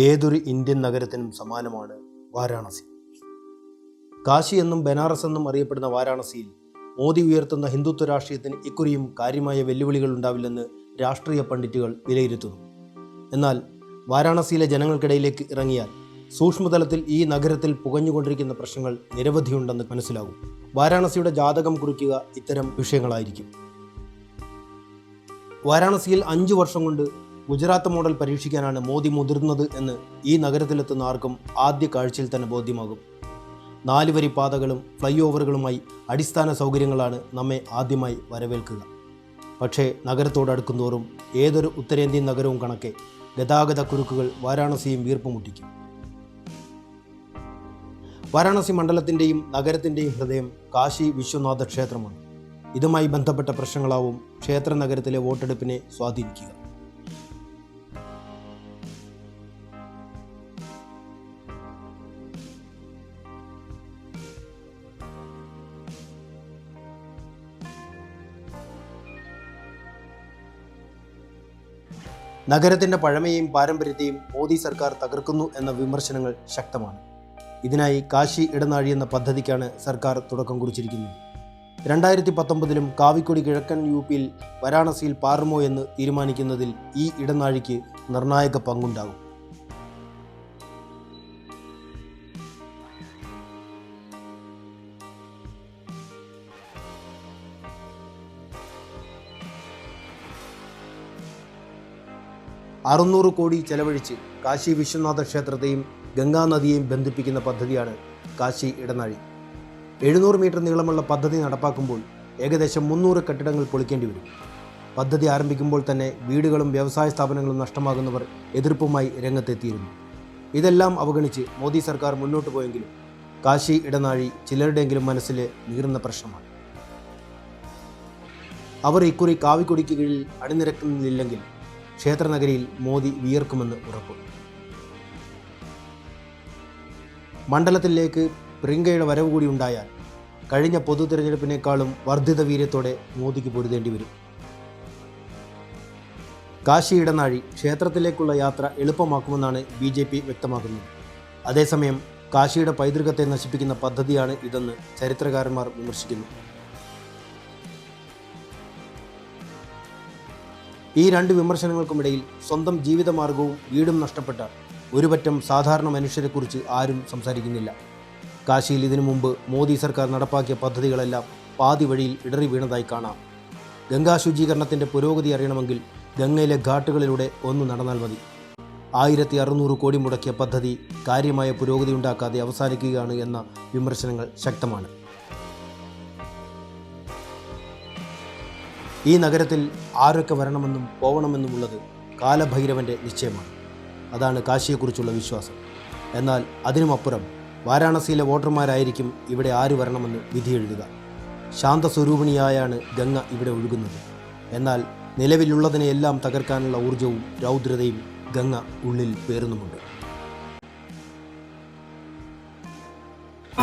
ഏതൊരു ഇന്ത്യൻ നഗരത്തിനും സമാനമാണ് വാരാണസി. കാശി എന്നും ബനാറസ് എന്നും അറിയപ്പെടുന്ന വാരാണസിയിൽ മോദി ഉയർത്തുന്ന ഹിന്ദുത്വ രാഷ്ട്രീയത്തിന് ഇക്കുറിയും കാര്യമായ വെല്ലുവിളികൾ ഉണ്ടാവില്ലെന്ന് രാഷ്ട്രീയ പണ്ഡിറ്റുകൾ വിലയിരുത്തുന്നു. എന്നാൽ വാരാണസിയിലെ ജനങ്ങൾക്കിടയിലേക്ക് ഇറങ്ങിയാൽ സൂക്ഷ്മതലത്തിൽ ഈ നഗരത്തിൽ പുകഞ്ഞുകൊണ്ടിരിക്കുന്ന പ്രശ്നങ്ങൾ നിരവധിയുണ്ടെന്ന് മനസ്സിലാകും. വാരാണസിയുടെ ജാതകം കുറിക്കുക ഇത്തരം വിഷയങ്ങളായിരിക്കും. വാരാണസിയിൽ അഞ്ചു വർഷം കൊണ്ട് ഗുജറാത്ത് മോഡൽ പരീക്ഷിക്കാനാണ് മോദി മുതിർന്നത് എന്ന് ഈ നഗരത്തിലെത്തുന്ന ആർക്കും ആദ്യ കാഴ്ചയിൽ തന്നെ ബോധ്യമാകും. നാലുവരി പാതകളും ഫ്ലൈ ഓവറുകളുമായി അടിസ്ഥാന സൗകര്യങ്ങളാണ് നമ്മെ ആദ്യമായി വരവേൽക്കുക. പക്ഷേ നഗരത്തോടടുക്കുന്തോറും ഏതൊരു ഉത്തരേന്ത്യൻ നഗരവും കണക്കെ ഗതാഗത കുരുക്കുകൾ വാരാണസിയും വീർപ്പുമുട്ടിക്കും. വാരാണസി മണ്ഡലത്തിന്റെയും നഗരത്തിന്റെയും ഹൃദയം കാശി വിശ്വനാഥ ക്ഷേത്രമാണ്. ഇതുമായി ബന്ധപ്പെട്ട പ്രശ്നങ്ങളാവും ക്ഷേത്ര നഗരത്തിലെ വോട്ടെടുപ്പിനെ സ്വാധീനിക്കുക. നഗരത്തിന്റെ പഴമയും പാരമ്പര്യത്തെയും മോദി സർക്കാർ തകർക്കുന്നു എന്ന വിമർശനങ്ങൾ ശക്തമാണ്. ഇതിനായി കാശി ഇടനാഴി എന്ന പദ്ധതിക്കാണ് സർക്കാർ തുടക്കം കുറിച്ചിരിക്കുന്നത്. രണ്ടായിരത്തി പത്തൊമ്പതിലും കാവിക്കൊടി കിഴക്കൻ യു പിയിൽ വാരാണസിയിൽ പാറുമോ എന്ന് തീരുമാനിക്കുന്നതിൽ ഈ ഇടനാഴിക്ക് നിർണായക പങ്കുണ്ടാകും. അറുന്നൂറ് കോടി ചെലവഴിച്ച് കാശി വിശ്വനാഥ ക്ഷേത്രത്തെയും ഗംഗാനദിയെയും ബന്ധിപ്പിക്കുന്ന പദ്ധതിയാണ് കാശി ഇടനാഴി. എഴുന്നൂറ് മീറ്റർ നീളമുള്ള പദ്ധതി നടപ്പാക്കുമ്പോൾ ഏകദേശം മുന്നൂറ് കെട്ടിടങ്ങൾ പൊളിക്കേണ്ടി വരും. പദ്ധതി ആരംഭിക്കുമ്പോൾ തന്നെ വീടുകളും വ്യവസായ സ്ഥാപനങ്ങളും നഷ്ടമാകുന്നവർ എതിർപ്പുമായി രംഗത്തെത്തിയിരുന്നു. ഇതെല്ലാം അവഗണിച്ച് മോദി സർക്കാർ മുന്നോട്ട് പോയെങ്കിലും കാശി ഇടനാഴി ചിലരുടെയെങ്കിലും മനസ്സിൽ നീറുന്ന പ്രശ്നമാണ്. അവർ ഇക്കുറി കാവിക്കൊടിക്ക് കീഴിൽ അണിനിരക്കുന്നില്ലെങ്കിൽ ക്ഷേത്രനഗരിയിൽ മോദി വിയർക്കുമെന്ന് ഉറപ്പ്. മണ്ഡലത്തിലേക്ക് പ്രിയങ്കയുടെ വരവ് കൂടി ഉണ്ടായാൽ കഴിഞ്ഞ പൊതു തിരഞ്ഞെടുപ്പിനേക്കാളും വർദ്ധിത വീര്യത്തോടെ മോദിക്ക് പൊരുതേണ്ടി വരും. കാശി ഇടനാഴി ക്ഷേത്രത്തിലേക്കുള്ള യാത്ര എളുപ്പമാക്കുമെന്നാണ് ബി ജെ പി വ്യക്തമാക്കുന്നത്. അതേസമയം കാശിയുടെ പൈതൃകത്തെ നശിപ്പിക്കുന്ന പദ്ധതിയാണ് ഇതെന്ന് ചരിത്രകാരന്മാർ വിമർശിക്കുന്നു. ഈ രണ്ട് വിമർശനങ്ങൾക്കുമിടയിൽ സ്വന്തം ജീവിതമാർഗവും വീടും നഷ്ടപ്പെട്ട ഒരുപറ്റം സാധാരണ മനുഷ്യരെക്കുറിച്ച് ആരും സംസാരിക്കുന്നില്ല. കാശിയിൽ ഇതിനു മുമ്പ് മോദി സർക്കാർ നടപ്പാക്കിയ പദ്ധതികളെല്ലാം പാതി വഴിയിൽ ഇടറി വീണതായി കാണാം. ഗംഗാ ശുചീകരണത്തിന്റെ പുരോഗതി അറിയണമെങ്കിൽ ഗംഗയിലെ ഘാട്ടുകളിലൂടെ ഒന്ന് നടന്നാൽ മതി. ആയിരത്തി അറുന്നൂറ് കോടി മുടക്കിയ പദ്ധതി കാര്യമായ പുരോഗതി ഉണ്ടാക്കാതെ അവസാനിക്കുകയാണ് എന്ന വിമർശനങ്ങൾ ശക്തമാണ്. ഈ നഗരത്തിൽ ആരൊക്കെ വരണമെന്നും പോകണമെന്നുമുള്ളത് കാലഭൈരവന്റെ നിശ്ചയമാണ്. അതാണ് കാശിയെക്കുറിച്ചുള്ള വിശ്വാസം. എന്നാൽ അതിനുമപ്പുറം വാരാണസിയിലെ വോട്ടർമാരായിരിക്കും ഇവിടെ ആര് വരണമെന്ന് വിധിയെഴുതുക ശാന്തസ്വരൂപിണിയായാണ് ഗംഗ ഇവിടെ ഒഴുകുന്നത്. എന്നാൽ നിലവിലുള്ളതിനെയെല്ലാം തകർക്കാനുള്ള ഊർജവും രൗദ്രതയും ഗംഗ ഉള്ളിൽ പേറുന്നുമുണ്ട്.